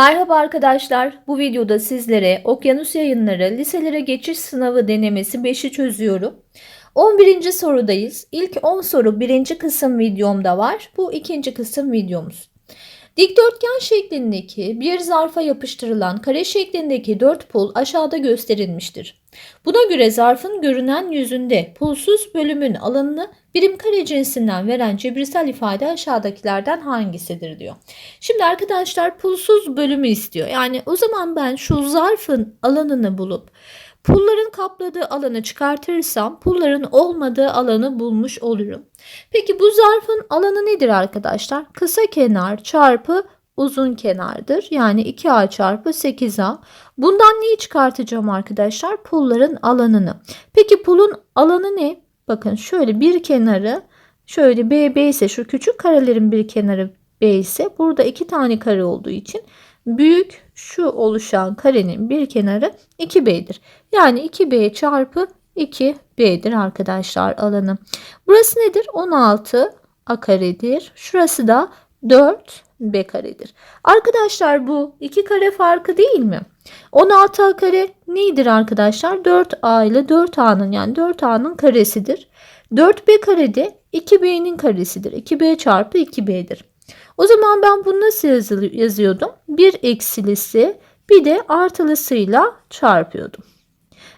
Merhaba arkadaşlar. Bu videoda sizlere Okyanus Yayınları Liselere Geçiş Sınavı denemesi 5'i çözüyorum. 11. sorudayız. İlk 10 soru birinci kısım videomda var. Bu ikinci kısım videomuz. Dikdörtgen şeklindeki bir zarfa yapıştırılan kare şeklindeki 4 pul aşağıda gösterilmiştir. Buna göre zarfın görünen yüzünde pulsuz bölümün alanını birim kare cinsinden veren cebirsel ifade aşağıdakilerden hangisidir diyor. Şimdi arkadaşlar pulsuz bölümü istiyor. Yani o zaman ben şu zarfın alanını bulup pulların kapladığı alanı çıkartırsam pulların olmadığı alanı bulmuş olurum. Peki bu zarfın alanı nedir arkadaşlar? Kısa kenar çarpı uzun kenardır. Yani 2A çarpı 8A. Bundan neyi çıkartacağım arkadaşlar? Pulların alanını. Peki pulun alanı ne? Bakın şöyle bir kenarı şöyle BB ise şu küçük karelerin bir kenarı B ise burada iki tane kare olduğu için büyük şu oluşan karenin bir kenarı 2B'dir. Yani 2B çarpı 2B'dir arkadaşlar alanı. Burası nedir? 16 A karedir. Şurası da 4 B karedir. Arkadaşlar bu iki kare farkı değil mi? 16 A kare nedir arkadaşlar? 4A ile 4A'nın yani 4A'nın karesidir. 4B kare de 2B'nin karesidir. 2B çarpı 2B'dir. O zaman ben bunu nasıl yazıyordum? Bir eksilisi bir de artılısıyla çarpıyordum.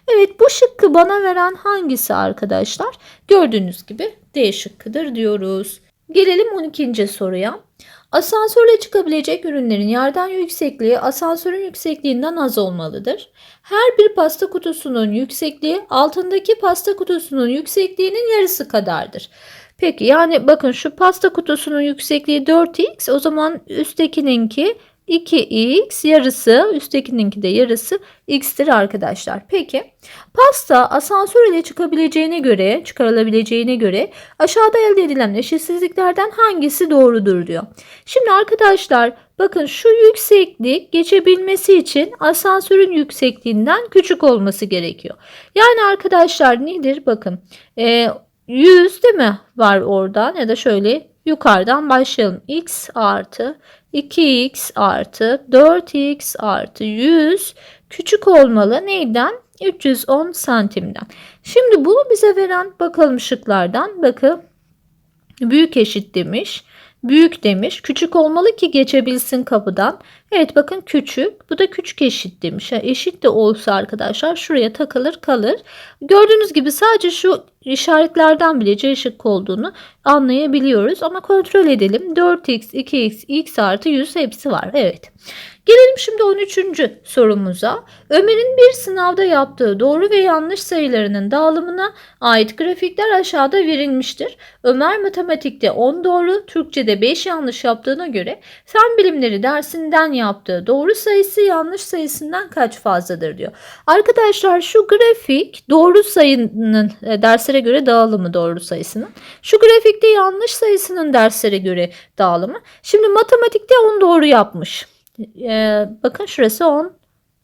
Evet bu şıkkı bana veren hangisi arkadaşlar? Gördüğünüz gibi D şıkkıdır diyoruz. Gelelim 12. soruya. Asansörle çıkabilecek ürünlerin yerden yüksekliği asansörün yüksekliğinden az olmalıdır. Her bir pasta kutusunun yüksekliği altındaki pasta kutusunun yüksekliğinin yarısı kadardır. Peki yani bakın şu pasta kutusunun yüksekliği 4x o zaman üsttekininki 2x yarısı üsttekininki de yarısı x'tir arkadaşlar. Peki pasta asansör ile çıkabileceğine göre çıkarılabileceğine göre aşağıda elde edilen eşitsizliklerden hangisi doğrudur diyor. Şimdi arkadaşlar bakın şu yükseklik geçebilmesi için asansörün yüksekliğinden küçük olması gerekiyor. Yani arkadaşlar nedir bakın e, 100 değil mi var oradan ya da şöyle yukarıdan başlayalım. x artı 2x artı 4x artı 100 küçük olmalı. Neyden? 310 santimden. Şimdi bunu bize veren bakalım şıklardan. Bakın büyük eşit demiş. Büyük demiş. Küçük olmalı ki geçebilsin kapıdan. Evet bakın küçük. Bu da küçük eşit demiş. Yani eşit de olsa arkadaşlar şuraya takılır kalır. Gördüğünüz gibi sadece şu işaretlerden bile C şıkkı olduğunu anlayabiliyoruz. Ama kontrol edelim. 4x, 2x, x artı 100 hepsi var. Evet. Gelelim şimdi 13. sorumuza. Ömer'in bir sınavda yaptığı doğru ve yanlış sayılarının dağılımına ait grafikler aşağıda verilmiştir. Ömer matematikte 10 doğru, Türkçe'de 5 yanlış yaptığına göre fen bilimleri dersinden yaptığı doğru sayısı yanlış sayısından kaç fazladır diyor. Arkadaşlar şu grafik doğru sayının e, derslere göre dağılımı doğru sayısının. Şu grafikte yanlış sayısının derslere göre dağılımı. Şimdi matematikte 10 doğru yapmış. Ee, bakın şurası 10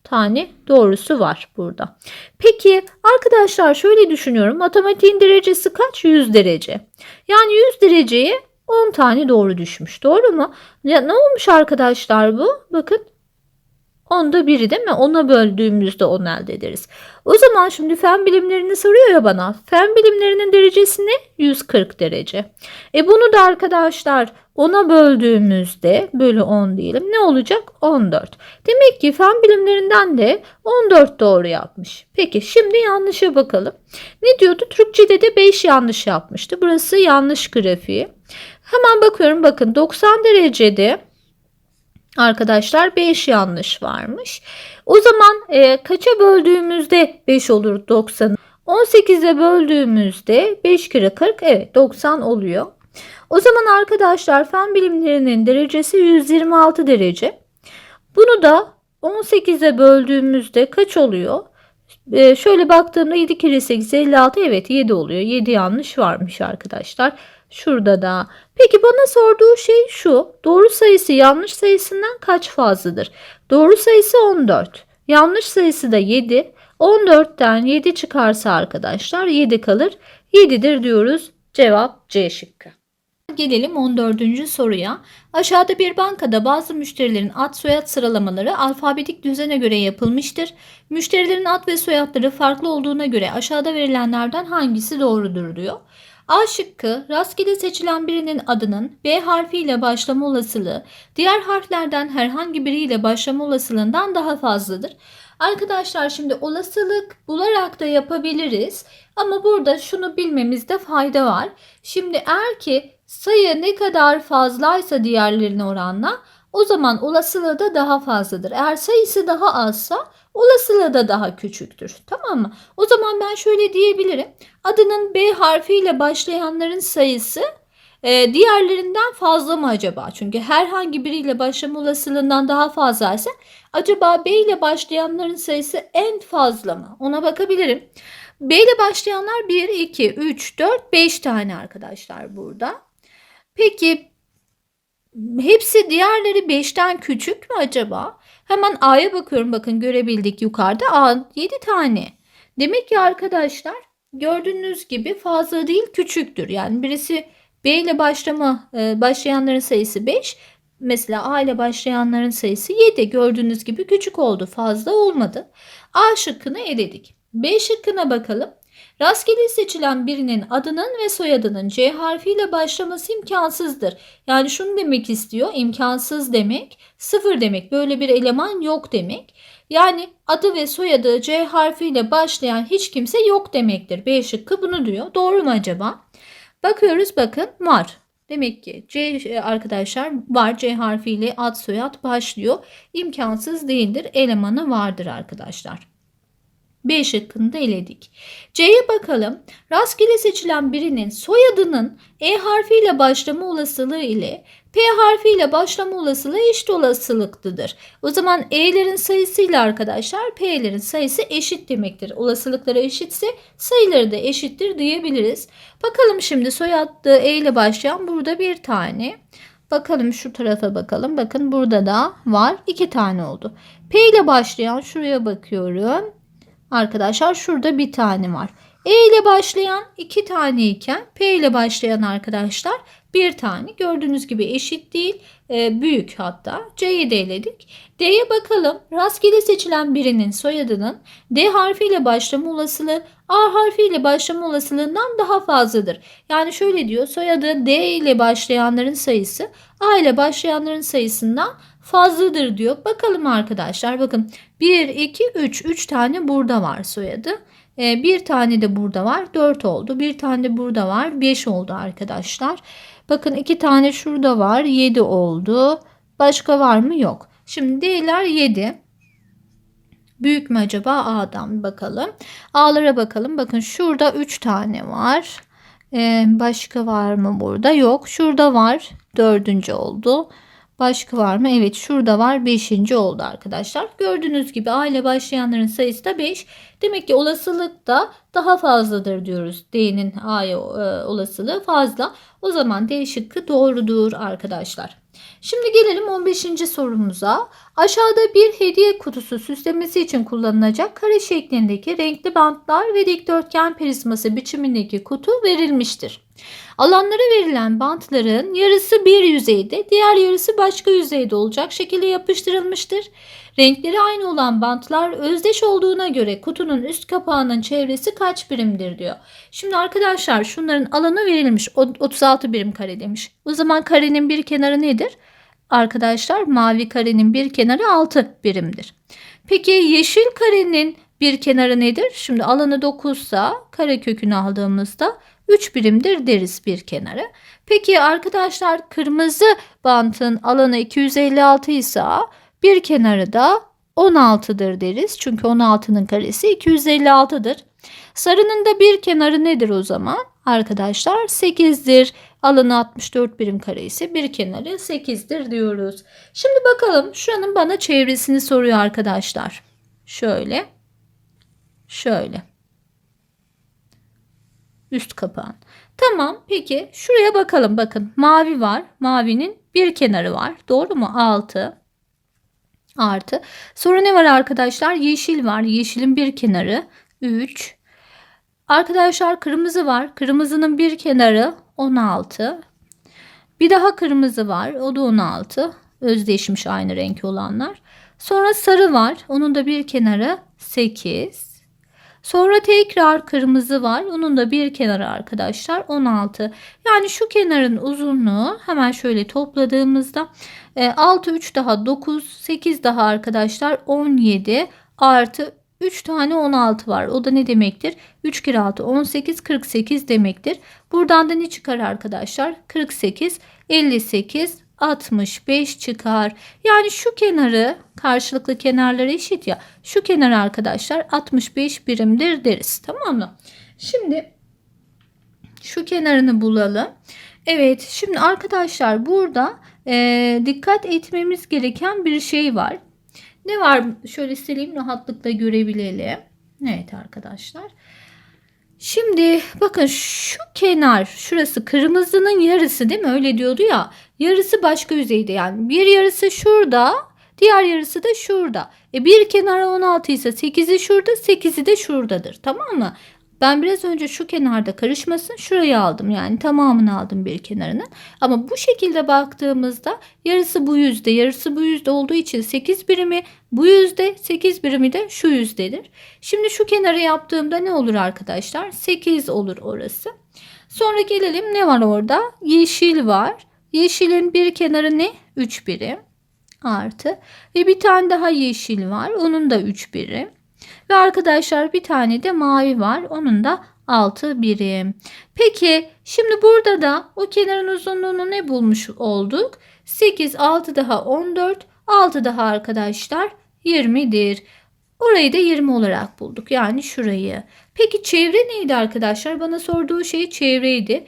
tane doğrusu var burada. Peki arkadaşlar şöyle düşünüyorum. Matematiğin derecesi kaç? 100 derece. Yani 100 dereceye 10 tane doğru düşmüş. Doğru mu? Ya, ne olmuş arkadaşlar bu? Bakın Onda biri değil mi? Ona böldüğümüzde 10 elde ederiz. O zaman şimdi fen bilimlerini soruyor ya bana. Fen bilimlerinin derecesi ne? 140 derece. E bunu da arkadaşlar 10'a böldüğümüzde bölü 10 diyelim. Ne olacak? 14. Demek ki fen bilimlerinden de 14 doğru yapmış. Peki şimdi yanlışa bakalım. Ne diyordu? Türkçe'de de 5 yanlış yapmıştı. Burası yanlış grafiği. Hemen bakıyorum bakın 90 derecede Arkadaşlar 5 yanlış varmış. O zaman e, kaça böldüğümüzde 5 olur 90. 18'e böldüğümüzde 5 kere 40 evet 90 oluyor. O zaman arkadaşlar fen bilimlerinin derecesi 126 derece. Bunu da 18'e böldüğümüzde kaç oluyor? Ee, şöyle baktığımda 7 kere 8 56 evet 7 oluyor. 7 yanlış varmış arkadaşlar. Şurada da. Peki bana sorduğu şey şu. Doğru sayısı yanlış sayısından kaç fazladır? Doğru sayısı 14. Yanlış sayısı da 7. 14'ten 7 çıkarsa arkadaşlar 7 kalır. 7'dir diyoruz. Cevap C şıkkı. Gelelim 14. soruya. Aşağıda bir bankada bazı müşterilerin ad soyad sıralamaları alfabetik düzene göre yapılmıştır. Müşterilerin ad ve soyadları farklı olduğuna göre aşağıda verilenlerden hangisi doğrudur diyor. A şıkkı rastgele seçilen birinin adının B harfiyle başlama olasılığı diğer harflerden herhangi biriyle başlama olasılığından daha fazladır. Arkadaşlar şimdi olasılık bularak da yapabiliriz ama burada şunu bilmemizde fayda var. Şimdi eğer ki sayı ne kadar fazlaysa diğerlerine oranla o zaman olasılığı da daha fazladır. Eğer sayısı daha azsa olasılığı da daha küçüktür. Tamam mı? O zaman ben şöyle diyebilirim. Adının B harfiyle başlayanların sayısı e, diğerlerinden fazla mı acaba? Çünkü herhangi biriyle başlama olasılığından daha fazlaysa acaba B ile başlayanların sayısı en fazla mı? Ona bakabilirim. B ile başlayanlar 1, 2, 3, 4, 5 tane arkadaşlar burada. Peki hepsi diğerleri 5'ten küçük mü acaba? Hemen A'ya bakıyorum. Bakın görebildik yukarıda. A 7 tane. Demek ki arkadaşlar gördüğünüz gibi fazla değil küçüktür. Yani birisi B ile başlama e, başlayanların sayısı 5. Mesela A ile başlayanların sayısı 7. Gördüğünüz gibi küçük oldu. Fazla olmadı. A şıkkını eledik. B şıkkına bakalım. Rastgele seçilen birinin adının ve soyadının C harfiyle başlaması imkansızdır. Yani şunu demek istiyor. imkansız demek, sıfır demek. Böyle bir eleman yok demek. Yani adı ve soyadı C harfiyle başlayan hiç kimse yok demektir. B şıkkı bunu diyor. Doğru mu acaba? Bakıyoruz bakın var. Demek ki C arkadaşlar var C harfiyle ad soyad başlıyor. İmkansız değildir. Elemanı vardır arkadaşlar. B şıkkını da eledik. C'ye bakalım. Rastgele seçilen birinin soyadının E harfiyle başlama olasılığı ile P harfiyle başlama olasılığı eşit olasılıklıdır. O zaman E'lerin sayısıyla arkadaşlar P'lerin sayısı eşit demektir. Olasılıkları eşitse sayıları da eşittir diyebiliriz. Bakalım şimdi soyadı E ile başlayan burada bir tane. Bakalım şu tarafa bakalım. Bakın burada da var. iki tane oldu. P ile başlayan şuraya bakıyorum. Arkadaşlar şurada bir tane var. E ile başlayan iki tane iken P ile başlayan arkadaşlar bir tane. Gördüğünüz gibi eşit değil. E, büyük hatta. C'yi de eledik. D'ye bakalım. Rastgele seçilen birinin soyadının D harfiyle başlama olasılığı A harfiyle başlama olasılığından daha fazladır. Yani şöyle diyor. Soyadı D ile başlayanların sayısı A ile başlayanların sayısından fazladır diyor. Bakalım arkadaşlar bakın 1, 2, 3. 3 tane burada var soyadı. Ee, bir tane de burada var. 4 oldu. Bir tane de burada var. 5 oldu arkadaşlar. Bakın iki tane şurada var. 7 oldu. Başka var mı? Yok. Şimdi D'ler 7. Büyük mü acaba? A'dan bakalım. A'lara bakalım. Bakın şurada 3 tane var. Ee, başka var mı burada? Yok. Şurada var. Dördüncü oldu. Başka var mı? Evet şurada var. Beşinci oldu arkadaşlar. Gördüğünüz gibi A ile başlayanların sayısı da 5. Demek ki olasılık da daha fazladır diyoruz. D'nin A'ya e, olasılığı fazla. O zaman D şıkkı doğrudur arkadaşlar. Şimdi gelelim 15. sorumuza. Aşağıda bir hediye kutusu süslemesi için kullanılacak kare şeklindeki renkli bantlar ve dikdörtgen prizması biçimindeki kutu verilmiştir. Alanlara verilen bantların yarısı bir yüzeyde, diğer yarısı başka yüzeyde olacak şekilde yapıştırılmıştır. Renkleri aynı olan bantlar özdeş olduğuna göre kutunun üst kapağının çevresi kaç birimdir diyor. Şimdi arkadaşlar şunların alanı verilmiş 36 birim kare demiş. O zaman karenin bir kenarı nedir? Arkadaşlar mavi karenin bir kenarı 6 birimdir. Peki yeşil karenin bir kenarı nedir? Şimdi alanı 9 ise kare kökünü aldığımızda 3 birimdir deriz bir kenarı. Peki arkadaşlar kırmızı bantın alanı 256 ise bir kenarı da 16'dır deriz. Çünkü 16'nın karesi 256'dır. Sarının da bir kenarı nedir o zaman? Arkadaşlar 8'dir. Alanı 64 birim kare ise bir kenarı 8'dir diyoruz. Şimdi bakalım şuranın bana çevresini soruyor arkadaşlar. Şöyle. Şöyle. Üst kapağın. Tamam peki şuraya bakalım bakın mavi var. Mavinin bir kenarı var. Doğru mu? 6 artı. Sonra ne var arkadaşlar? Yeşil var. Yeşilin bir kenarı 3. Arkadaşlar kırmızı var. Kırmızının bir kenarı 16. Bir daha kırmızı var. O da 16. Özdeşmiş aynı renk olanlar. Sonra sarı var. Onun da bir kenarı 8. Sonra tekrar kırmızı var. Onun da bir kenarı arkadaşlar 16. Yani şu kenarın uzunluğu hemen şöyle topladığımızda 6 3 daha 9 8 daha arkadaşlar 17 artı 3 tane 16 var. O da ne demektir? 3 kere 6 18 48 demektir. Buradan da ne çıkar arkadaşlar? 48 58 65 çıkar. Yani şu kenarı karşılıklı kenarları eşit ya. Şu kenar arkadaşlar 65 birimdir deriz. Tamam mı? Şimdi şu kenarını bulalım. Evet şimdi arkadaşlar burada e, dikkat etmemiz gereken bir şey var. Ne var? Şöyle sileyim rahatlıkla görebilelim. Evet arkadaşlar. Şimdi bakın şu kenar şurası kırmızının yarısı değil mi? Öyle diyordu ya. Yarısı başka yüzeyde yani. Bir yarısı şurada diğer yarısı da şurada. E bir kenara 16 ise 8'i şurada 8'i de şuradadır. Tamam mı? Ben biraz önce şu kenarda karışmasın şurayı aldım yani tamamını aldım bir kenarının. Ama bu şekilde baktığımızda yarısı bu yüzde yarısı bu yüzde olduğu için 8 birimi bu yüzde 8 birimi de şu yüzdedir. Şimdi şu kenarı yaptığımda ne olur arkadaşlar? 8 olur orası. Sonra gelelim ne var orada? Yeşil var. Yeşilin bir kenarı ne? 3 birim artı ve bir tane daha yeşil var. Onun da 3 birim. Ve arkadaşlar bir tane de mavi var. Onun da 6 birim. Peki şimdi burada da o kenarın uzunluğunu ne bulmuş olduk? 8, 6 daha 14, 6 daha arkadaşlar 20'dir. Orayı da 20 olarak bulduk. Yani şurayı. Peki çevre neydi arkadaşlar? Bana sorduğu şey çevreydi.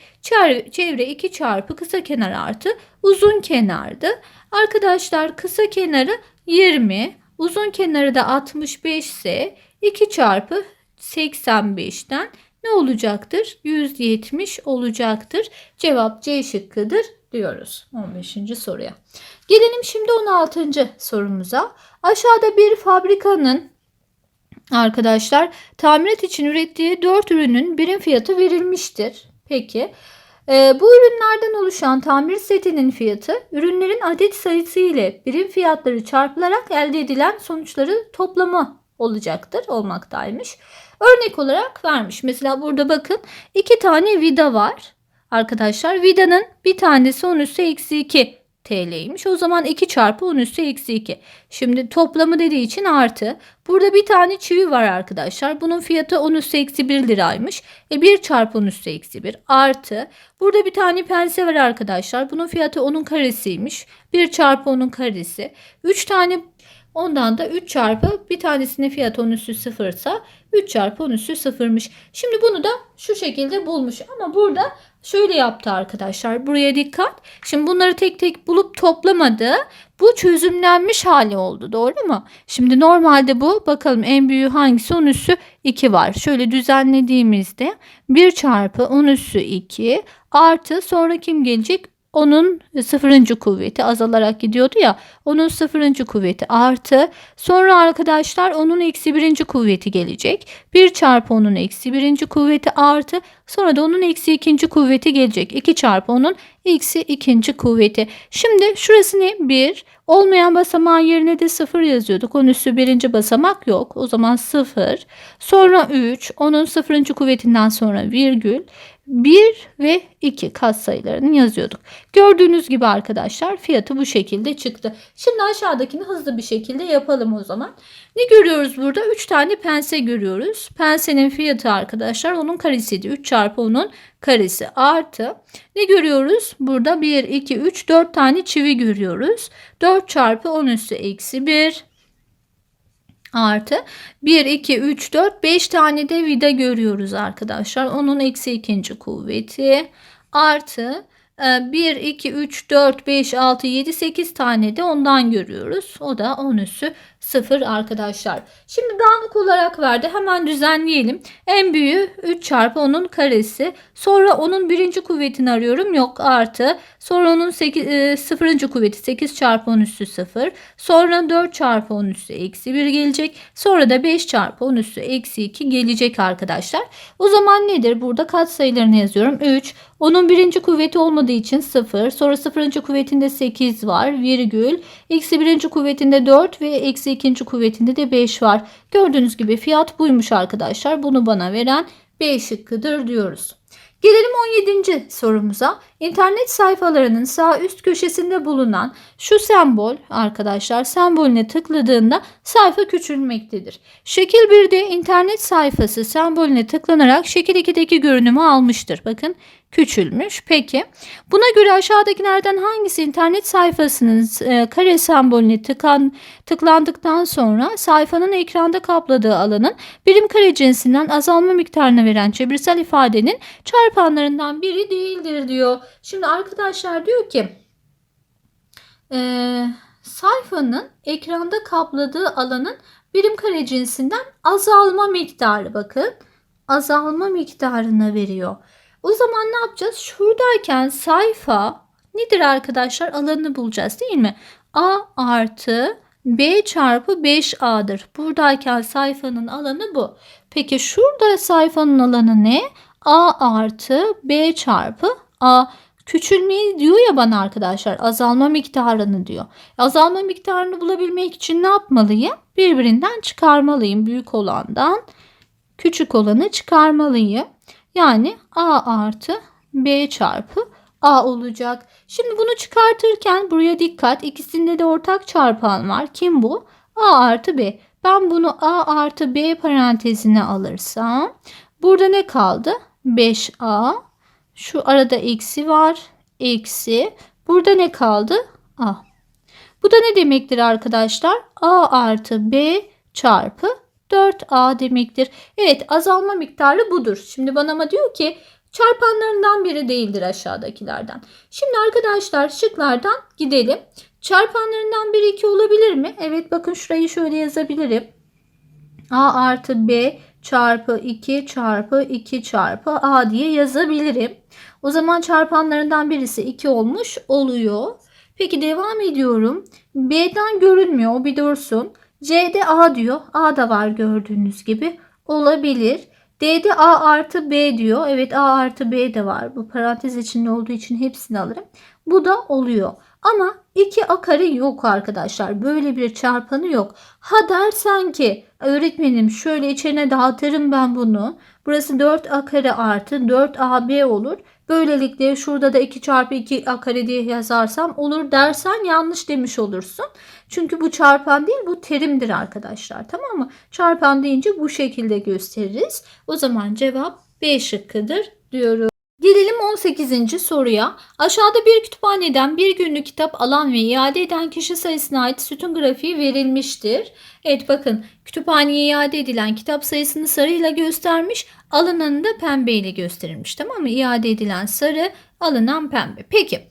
Çevre 2 çarpı kısa kenar artı uzun kenardı. Arkadaşlar kısa kenarı 20. Uzun kenarı da 65 ise 2 çarpı 85'ten ne olacaktır? 170 olacaktır. Cevap C şıkkıdır diyoruz 15. soruya. Gelelim şimdi 16. sorumuza. Aşağıda bir fabrikanın arkadaşlar tamirat için ürettiği 4 ürünün birim fiyatı verilmiştir. Peki e, bu ürünlerden oluşan tamir setinin fiyatı ürünlerin adet sayısı ile birim fiyatları çarpılarak elde edilen sonuçları toplamı olacaktır, olmaktaymış. Örnek olarak vermiş. Mesela burada bakın iki tane vida var. Arkadaşlar vidanın bir tanesi 10 üssü eksi 2 TL'ymiş. O zaman 2 çarpı 10 üssü eksi 2. Şimdi toplamı dediği için artı. Burada bir tane çivi var arkadaşlar. Bunun fiyatı 10 üssü eksi 1 liraymış. E 1 çarpı 10 üssü eksi 1 artı. Burada bir tane pense var arkadaşlar. Bunun fiyatı 10'un karesiymiş. 1 çarpı 10'un karesi. 3 tane Ondan da 3 çarpı bir tanesinin fiyatı 10 üssü 0 ise 3 çarpı 10 üssü 0'mış. Şimdi bunu da şu şekilde bulmuş. Ama burada şöyle yaptı arkadaşlar. Buraya dikkat. Şimdi bunları tek tek bulup toplamadı. Bu çözümlenmiş hali oldu. Doğru mu? Şimdi normalde bu bakalım en büyüğü hangisi? 10 üssü 2 var. Şöyle düzenlediğimizde 1 çarpı 10 üssü 2 artı sonra kim gelecek? Onun sıfırıncı kuvveti azalarak gidiyordu ya onun sıfırıncı kuvveti artı sonra arkadaşlar onun eksi birinci kuvveti gelecek. bir çarpı onun eksi birinci kuvveti artı sonra da onun eksi ikinci kuvveti gelecek. 2 çarpı onun eksi ikinci kuvveti. Şimdi şurası ne? 1. Olmayan basamağın yerine de 0 yazıyorduk. Onun üstü birinci basamak yok. O zaman 0. Sonra 3. Onun sıfırıncı kuvvetinden sonra virgül. 1 ve 2 kat sayılarını yazıyorduk. Gördüğünüz gibi arkadaşlar fiyatı bu şekilde çıktı. Şimdi aşağıdakini hızlı bir şekilde yapalım o zaman. Ne görüyoruz burada? 3 tane pense görüyoruz. Pensenin fiyatı arkadaşlar onun karesiydi. 3 çarpı onun karesi artı. Ne görüyoruz? Burada 1, 2, 3, 4 tane çivi görüyoruz. 4 çarpı 10 üssü eksi 1 artı 1, 2, 3, 4, 5 tane de vida görüyoruz arkadaşlar. Onun eksi ikinci kuvveti artı 1, 2, 3, 4, 5, 6, 7, 8 tane de ondan görüyoruz. O da 10 üssü 0 arkadaşlar. Şimdi dağınık olarak verdi. Hemen düzenleyelim. En büyüğü 3 çarpı onun karesi. Sonra onun birinci kuvvetini arıyorum. Yok artı. Sonra onun 8, e, sıfırıncı kuvveti 8 çarpı 10 üssü 0. Sonra 4 çarpı 10 üssü eksi 1 gelecek. Sonra da 5 çarpı 10 üssü eksi 2 gelecek arkadaşlar. O zaman nedir? Burada katsayılarını yazıyorum. 3. Onun birinci kuvveti olmadığı için 0. Sonra sıfırıncı kuvvetinde 8 var. Virgül. Eksi birinci kuvvetinde 4 ve eksi ikinci kuvvetinde de 5 var. Gördüğünüz gibi fiyat buymuş arkadaşlar. Bunu bana veren B şıkkıdır diyoruz. Gelelim 17. sorumuza. İnternet sayfalarının sağ üst köşesinde bulunan şu sembol arkadaşlar sembolüne tıkladığında sayfa küçülmektedir. Şekil 1'de internet sayfası sembolüne tıklanarak şekil 2'deki görünümü almıştır. Bakın küçülmüş. Peki buna göre aşağıdakilerden hangisi internet sayfasının e, kare sembolüne tıkan, tıklandıktan sonra sayfanın ekranda kapladığı alanın birim kare cinsinden azalma miktarını veren çevirsel ifadenin çarpanlarından biri değildir diyor. Şimdi arkadaşlar diyor ki e, sayfanın ekranda kapladığı alanın birim kare cinsinden azalma miktarı bakın azalma miktarını veriyor. O zaman ne yapacağız? Şuradayken sayfa nedir arkadaşlar? Alanını bulacağız değil mi? A artı B çarpı 5A'dır. Buradayken sayfanın alanı bu. Peki şurada sayfanın alanı ne? A artı B çarpı A. Küçülmeyi diyor ya bana arkadaşlar azalma miktarını diyor. Azalma miktarını bulabilmek için ne yapmalıyım? Birbirinden çıkarmalıyım. Büyük olandan küçük olanı çıkarmalıyım. Yani A artı B çarpı A olacak. Şimdi bunu çıkartırken buraya dikkat. İkisinde de ortak çarpan var. Kim bu? A artı B. Ben bunu A artı B parantezine alırsam burada ne kaldı? 5A. Şu arada eksi var. Eksi. Burada ne kaldı? A. Bu da ne demektir arkadaşlar? A artı B çarpı 4A demektir. Evet azalma miktarı budur. Şimdi bana ama diyor ki çarpanlarından biri değildir aşağıdakilerden. Şimdi arkadaşlar şıklardan gidelim. Çarpanlarından biri 2 olabilir mi? Evet bakın şurayı şöyle yazabilirim. A artı B çarpı 2 çarpı 2 çarpı A diye yazabilirim. O zaman çarpanlarından birisi 2 olmuş oluyor. Peki devam ediyorum. B'den görünmüyor. O bir dursun. C'de A diyor. A da var gördüğünüz gibi. Olabilir. D'de A artı B diyor. Evet A artı B de var. Bu parantez içinde olduğu için hepsini alırım. Bu da oluyor. Ama 2A kare yok arkadaşlar. Böyle bir çarpanı yok. Ha dersen ki öğretmenim şöyle içine dağıtırım ben bunu. Burası 4A kare artı 4AB olur. Böylelikle şurada da 2 çarpı 2 A kare diye yazarsam olur dersen yanlış demiş olursun. Çünkü bu çarpan değil bu terimdir arkadaşlar tamam mı? Çarpan deyince bu şekilde gösteririz. O zaman cevap B şıkkıdır diyorum. Gelelim 18. soruya. Aşağıda bir kütüphaneden bir günlük kitap alan ve iade eden kişi sayısına ait sütun grafiği verilmiştir. Evet bakın kütüphaneye iade edilen kitap sayısını sarıyla göstermiş, alınanı da pembeyle gösterilmiş. Tamam mı? İade edilen sarı, alınan pembe. Peki.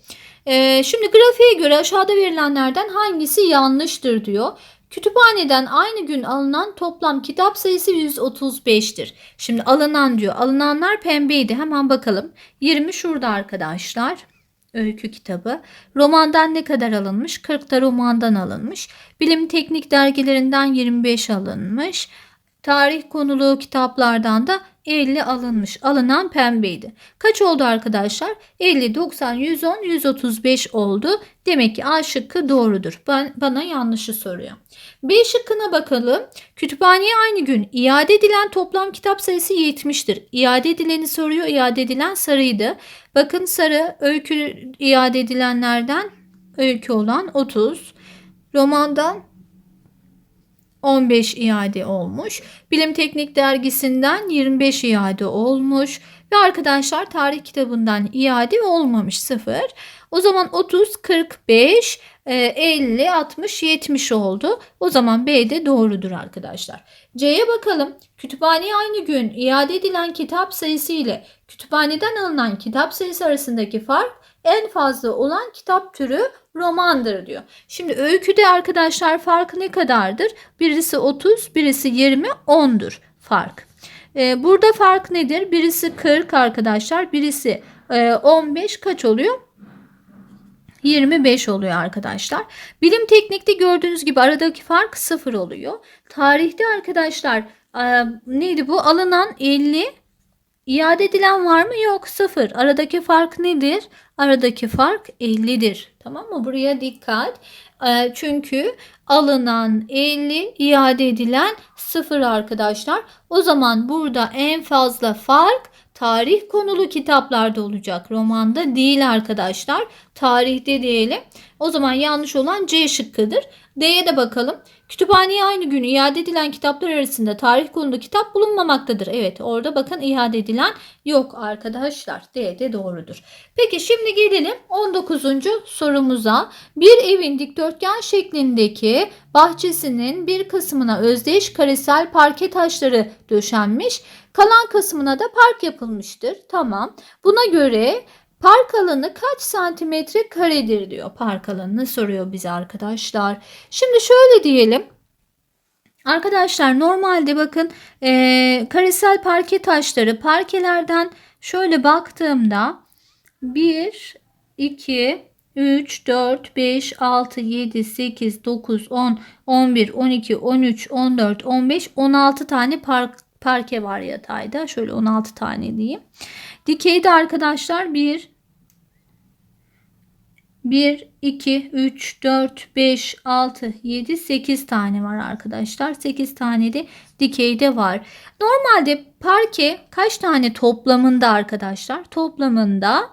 Ee, şimdi grafiğe göre aşağıda verilenlerden hangisi yanlıştır diyor. Kütüphaneden aynı gün alınan toplam kitap sayısı 135'tir. Şimdi alınan diyor. Alınanlar pembeydi. Hemen bakalım. 20 şurada arkadaşlar. Öykü kitabı. Romandan ne kadar alınmış? 40 da romandan alınmış. Bilim teknik dergilerinden 25 alınmış. Tarih konulu kitaplardan da 50 alınmış. Alınan pembeydi. Kaç oldu arkadaşlar? 50, 90, 110, 135 oldu. Demek ki A şıkkı doğrudur. Ben, bana yanlışı soruyor. B şıkkına bakalım. Kütüphaneye aynı gün iade edilen toplam kitap sayısı 70'tir. İade edileni soruyor. İade edilen sarıydı. Bakın sarı öykü iade edilenlerden öykü olan 30. Romandan 15 iade olmuş. Bilim Teknik Dergisi'nden 25 iade olmuş. Ve arkadaşlar tarih kitabından iade olmamış 0. O zaman 30, 45, 50, 60, 70 oldu. O zaman B de doğrudur arkadaşlar. C'ye bakalım. Kütüphaneye aynı gün iade edilen kitap sayısı ile kütüphaneden alınan kitap sayısı arasındaki fark En fazla olan kitap türü romandır diyor. Şimdi öyküde arkadaşlar farkı ne kadardır? Birisi 30, birisi 20, 10'dur fark. Ee, burada fark nedir? Birisi 40 arkadaşlar, birisi e, 15 kaç oluyor? 25 oluyor arkadaşlar. Bilim teknikte gördüğünüz gibi aradaki fark 0 oluyor. Tarihte arkadaşlar e, neydi bu? Alınan 50 iade edilen var mı? Yok 0. Aradaki fark nedir? Aradaki fark 50'dir. Tamam mı? Buraya dikkat. E, çünkü alınan 50 iade edilen 0 arkadaşlar. O zaman burada en fazla fark tarih konulu kitaplarda olacak. Romanda değil arkadaşlar. Tarihte diyelim. O zaman yanlış olan C şıkkıdır. D'ye de bakalım. Kütüphaneye aynı gün iade edilen kitaplar arasında tarih konulu kitap bulunmamaktadır. Evet orada bakın iade edilen yok arkadaşlar. D de doğrudur. Peki şimdi gelelim 19. sorumuza. Bir evin dikdörtgen şeklindeki bahçesinin bir kısmına özdeş karesel parke taşları döşenmiş. Kalan kısmına da park yapılmıştır. Tamam. Buna göre park alanı kaç santimetre karedir diyor. Park alanını soruyor bize arkadaşlar. Şimdi şöyle diyelim. Arkadaşlar normalde bakın e, karesel parke taşları parkelerden şöyle baktığımda 1, 2, 3, 4, 5, 6, 7, 8, 9, 10, 11, 12, 13, 14, 15, 16 tane park, parke var yatayda. Şöyle 16 tane diyeyim. Dikeyde arkadaşlar 1, 1, 2, 3, 4, 5, 6, 7, 8 tane var arkadaşlar. 8 tane de dikeyde var. Normalde parke kaç tane toplamında arkadaşlar? Toplamında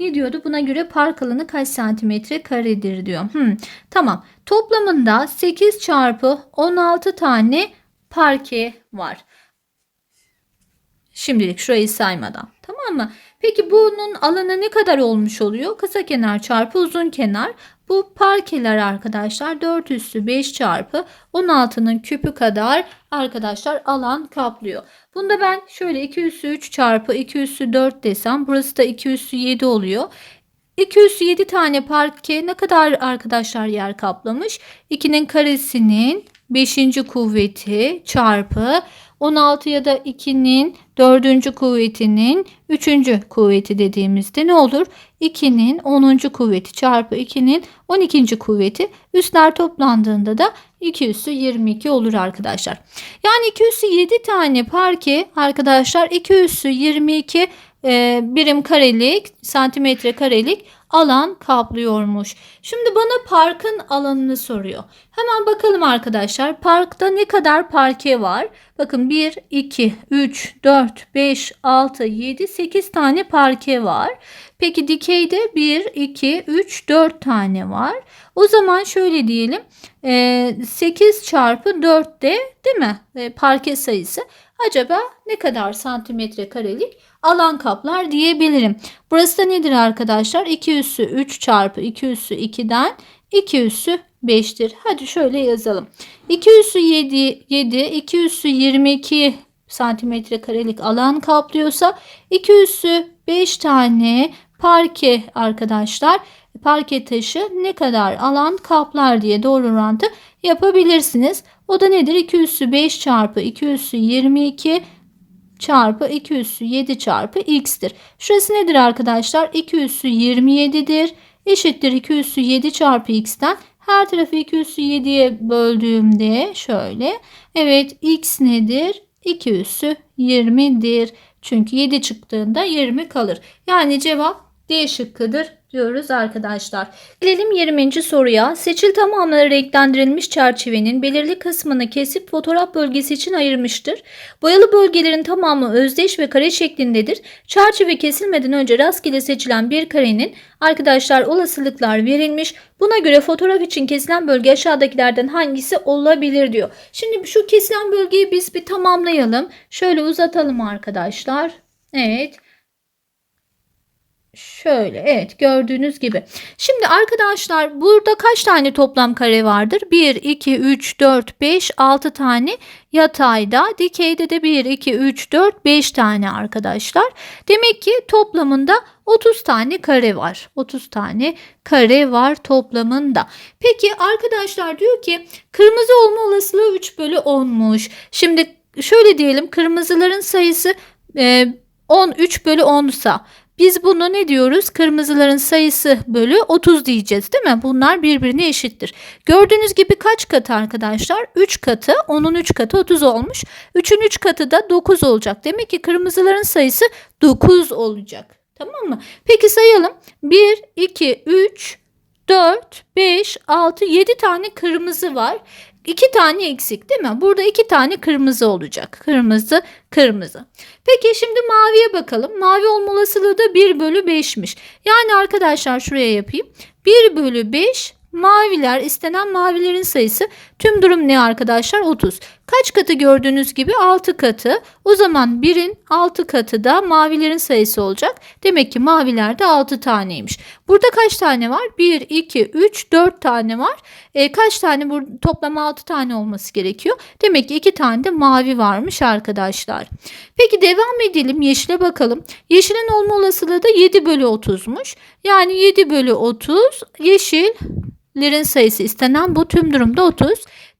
ne diyordu? Buna göre park alanı kaç santimetre karedir diyor. Hmm, tamam. Toplamında 8 çarpı 16 tane parke var. Şimdilik şurayı saymadan. Tamam mı? Peki bunun alanı ne kadar olmuş oluyor? Kısa kenar çarpı uzun kenar. Bu parkeler arkadaşlar 4 üssü 5 çarpı 16'nın küpü kadar arkadaşlar alan kaplıyor. Bunda ben şöyle 2 üssü 3 çarpı 2 üssü 4 desem burası da 2 üssü 7 oluyor. 2 üssü 7 tane parke ne kadar arkadaşlar yer kaplamış? 2'nin karesinin 5. kuvveti çarpı 16 ya da 2'nin 4. kuvvetinin 3. kuvveti dediğimizde ne olur? 2'nin 10. kuvveti çarpı 2'nin 12. kuvveti üstler toplandığında da 2 üssü 22 olur arkadaşlar. Yani 2 üssü 7 tane parke arkadaşlar 2 üssü 22 e, birim karelik santimetre karelik alan kaplıyormuş. Şimdi bana parkın alanını soruyor. Hemen bakalım arkadaşlar. Parkta ne kadar parke var? Bakın 1, 2, 3, 4, 5, 6, 7, 8 tane parke var. Peki dikeyde 1, 2, 3, 4 tane var. O zaman şöyle diyelim. 8 çarpı 4 de değil mi? Parke sayısı. Acaba ne kadar santimetre karelik alan kaplar diyebilirim. Burası da nedir arkadaşlar? 2 üssü 3 çarpı 2 üssü 2'den 2 üssü 5'tir. Hadi şöyle yazalım. 2 üssü 7, 7 2 üssü 22 santimetre karelik alan kaplıyorsa 2 üssü 5 tane parke arkadaşlar parke taşı ne kadar alan kaplar diye doğru orantı yapabilirsiniz. O da nedir? 2 üssü 5 çarpı 2 üssü 22 çarpı 2 üssü 7 çarpı x'tir. Şurası nedir arkadaşlar? 2 üssü 27'dir. Eşittir 2 üssü 7 çarpı x'ten her tarafı 2 üssü 7'ye böldüğümde şöyle. Evet x nedir? 2 üssü 20'dir. Çünkü 7 çıktığında 20 kalır. Yani cevap D şıkkıdır diyoruz arkadaşlar. Gelelim 20. soruya. Seçil tamamları renklendirilmiş çerçevenin belirli kısmını kesip fotoğraf bölgesi için ayırmıştır. Boyalı bölgelerin tamamı özdeş ve kare şeklindedir. Çerçeve kesilmeden önce rastgele seçilen bir karenin arkadaşlar olasılıklar verilmiş. Buna göre fotoğraf için kesilen bölge aşağıdakilerden hangisi olabilir diyor. Şimdi şu kesilen bölgeyi biz bir tamamlayalım. Şöyle uzatalım arkadaşlar. Evet. Şöyle evet gördüğünüz gibi. Şimdi arkadaşlar burada kaç tane toplam kare vardır? 1, 2, 3, 4, 5, 6 tane yatayda. Dikeyde de 1, 2, 3, 4, 5 tane arkadaşlar. Demek ki toplamında 30 tane kare var. 30 tane kare var toplamında. Peki arkadaşlar diyor ki kırmızı olma olasılığı 3 bölü 10'muş. Şimdi şöyle diyelim kırmızıların sayısı e, 10 3 bölü 10 sa biz bunu ne diyoruz? Kırmızıların sayısı bölü 30 diyeceğiz değil mi? Bunlar birbirine eşittir. Gördüğünüz gibi kaç katı arkadaşlar? 3 katı. 10'un 3 katı 30 olmuş. 3'ün 3 katı da 9 olacak. Demek ki kırmızıların sayısı 9 olacak. Tamam mı? Peki sayalım. 1, 2, 3, 4, 5, 6, 7 tane kırmızı var. 2 tane eksik değil mi? Burada 2 tane kırmızı olacak. Kırmızı, kırmızı. Peki şimdi maviye bakalım. Mavi olma olasılığı da 1 bölü 5'miş. Yani arkadaşlar şuraya yapayım. 1 bölü 5 maviler istenen mavilerin sayısı tüm durum ne arkadaşlar 30. Kaç katı gördüğünüz gibi 6 katı. O zaman 1'in 6 katı da mavilerin sayısı olacak. Demek ki mavilerde 6 taneymiş. Burada kaç tane var? 1, 2, 3, 4 tane var. E, kaç tane? Burada toplam 6 tane olması gerekiyor. Demek ki 2 tane de mavi varmış arkadaşlar. Peki devam edelim. Yeşile bakalım. Yeşilin olma olasılığı da 7 bölü 30'muş. Yani 7 bölü 30 yeşillerin sayısı istenen bu tüm durumda 30.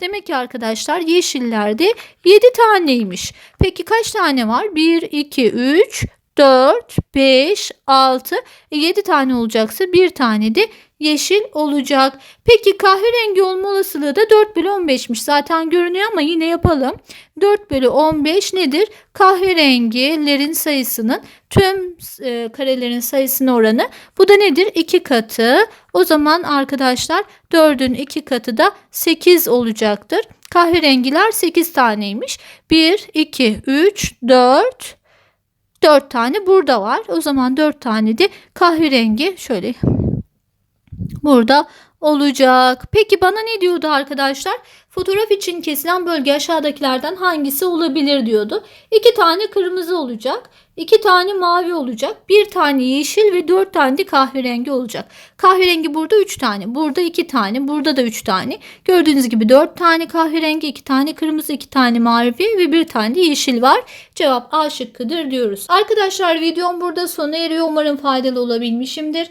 Demek ki arkadaşlar yeşillerde 7 taneymiş. Peki kaç tane var? 1, 2, 3, 4, 5, 6, 7 tane olacaksa bir tane de yeşil olacak. Peki kahverengi olma olasılığı da 4 bölü 15'miş. Zaten görünüyor ama yine yapalım. 4 bölü 15 nedir? Kahverengilerin sayısının tüm e, karelerin sayısına oranı. Bu da nedir? 2 katı. O zaman arkadaşlar 4'ün 2 katı da 8 olacaktır. Kahverengiler 8 taneymiş. 1, 2, 3, 4, 4 tane burada var. O zaman 4 tane de kahverengi şöyle burada olacak. Peki bana ne diyordu arkadaşlar? Fotoğraf için kesilen bölge aşağıdakilerden hangisi olabilir diyordu. İki tane kırmızı olacak. iki tane mavi olacak. Bir tane yeşil ve dört tane de kahverengi olacak. Kahverengi burada üç tane. Burada iki tane. Burada da üç tane. Gördüğünüz gibi dört tane kahverengi, iki tane kırmızı, iki tane mavi ve bir tane de yeşil var. Cevap A şıkkıdır diyoruz. Arkadaşlar videom burada sona eriyor. Umarım faydalı olabilmişimdir.